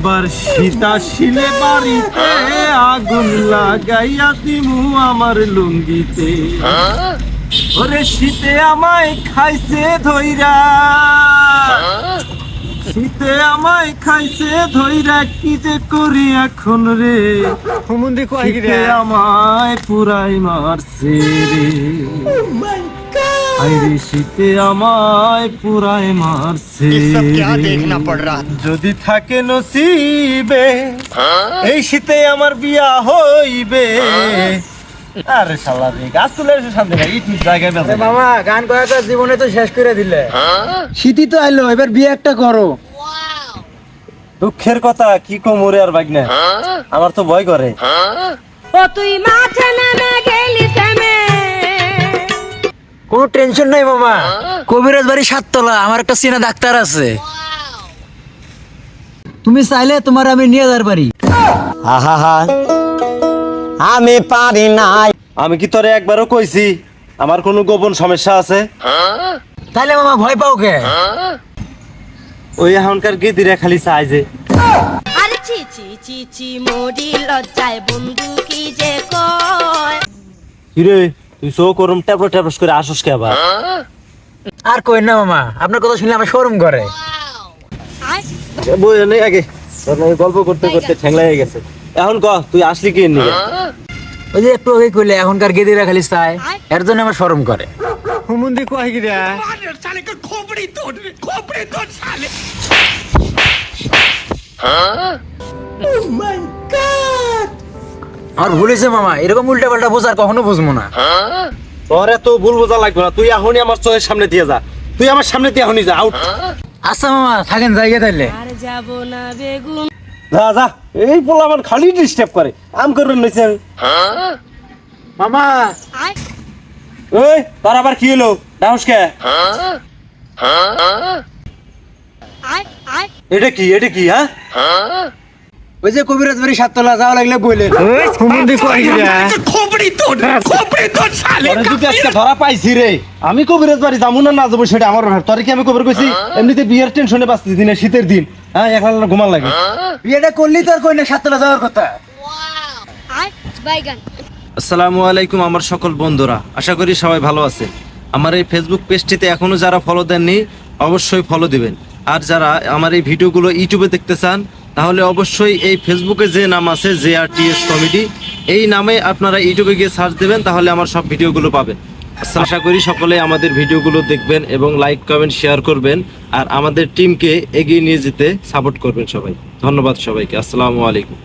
এবার সীতা শিলে বাড়িতে আগুন লাগাইয়া দিমু আমার লুঙ্গিতে। ওরে শীতে আমায় খাইছে ধইরা শীতে আমায় খাইছে ধইরা কি যে করি এখন রে? শীতে আমায় পুরাই মারছে রে। আইরি শীতে আমায় পুরায় মারছে। যদি থাকে নসিবে এই শীতে আমার বিয়া হইবে। আরে শালা রে গাছ তুলে শান্তি ভাই ইট জায়গায় বেঁচে মামা গান কয়েকটা জীবনে তো শেষ করে দিলে। শীতই তো আইলো এবার বিয়ে একটা করো। দুঃখের কথা কি কোমরে আর বাগনে আমার তো ভয় করে। ও তুই মাঠে নামে গেলি তেমে কোনো টেনশন নাই মামা। কবিরাজ বাড়ি সাততলা আমার একটা চেনা ডাক্তার আছে। তুমি চাইলে তোমার আমি নিয়ে যার পারি। আহা আমি পারি নাই। আমি কি তোরে একবারও কইছি আমার কোনো গোপন সমস্যা আছে? তাইলে মামা ভয় পাও কে? ওই এখনকার গিদিরা খালি চাই যে। আরে চি চি চি চি মরি লজ্জায় বন্ধু কি যে কয়? কিরে তুই চোখ ওরম ট্যাপড় ট্যাপস করে আসস কে আবার? আর কই না মামা। আপনার কথা শুনলে আমার শোরুম করে। আয় বই নেই আগে তোর নাকি গল্প করতে করতে ঠ্যাংলা হয়ে গেছে। এখন ক তুই আসলি কি নিয়ে ওই যে একটু আগে কইলে এখনকার গেদিরা খালি চায়। এর জন্য আমার শরম করে। হুমুন্দি কয় গিরা? আমার ভুল হয়েছে মামা এরকম উল্টা পাল্টা বোঝার কখনো বুঝব না। তোর এত ভুল বোঝা লাগবে না তুই এখনই আমার চোখের সামনে দিয়ে যা। তুই আমার সামনে দিয়ে এখনই যা আউট আচ্ছা মামা থাকেন জায়গা তাইলে। আর যাব না বেগুন। যা যা এই পোলা আমার খালি ডিস্টার্ব করে আম করবেন মামা আয়। ওই তোর আবার কি হলো? এটা কি এটা কি হ্যাঁ? ওই যে কবিরাজ বাড়ি সাততলা যাওয়া লাগলে তোরে যদি আজকে ধরা পাইছি রে আমি কবিরাজ বাড়ি যাব না না যাব সেটা আমার তোরে কি আমি কবির কইছি? এমনিতে বিয়ের টেনশনে বাঁচতেছি দিনে শীতের দিন। হ্যাঁ একলা ঘুমান লাগে। বিয়েটা করলি তো আর কই না সাততলা যাওয়ার কথা। আসসালামু আলাইকুম আমার সকল বন্ধুরা আশা করি সবাই ভালো আছে। আমার এই ফেসবুক পেজটিতে এখনও যারা ফলো দেননি অবশ্যই ফলো দিবেন। আর যারা আমার এই ভিডিওগুলো ইউটিউবে দেখতে চান তাহলে অবশ্যই এই ফেসবুকে যে নাম আছে J R T S comedy এই নামে আপনারা ইউটিউবে গিয়ে সার্চ দেবেন, তাহলে আমার সব ভিডিওগুলো পাবেন। আশা করি সকলে আমাদের ভিডিওগুলো দেখবেন এবং লাইক কমেন্ট শেয়ার করবেন, আর আমাদের টিমকে এগিয়ে নিয়ে যেতে সাপোর্ট করবেন সবাই। ধন্যবাদ সবাইকে। আসসালামু আলাইকুম।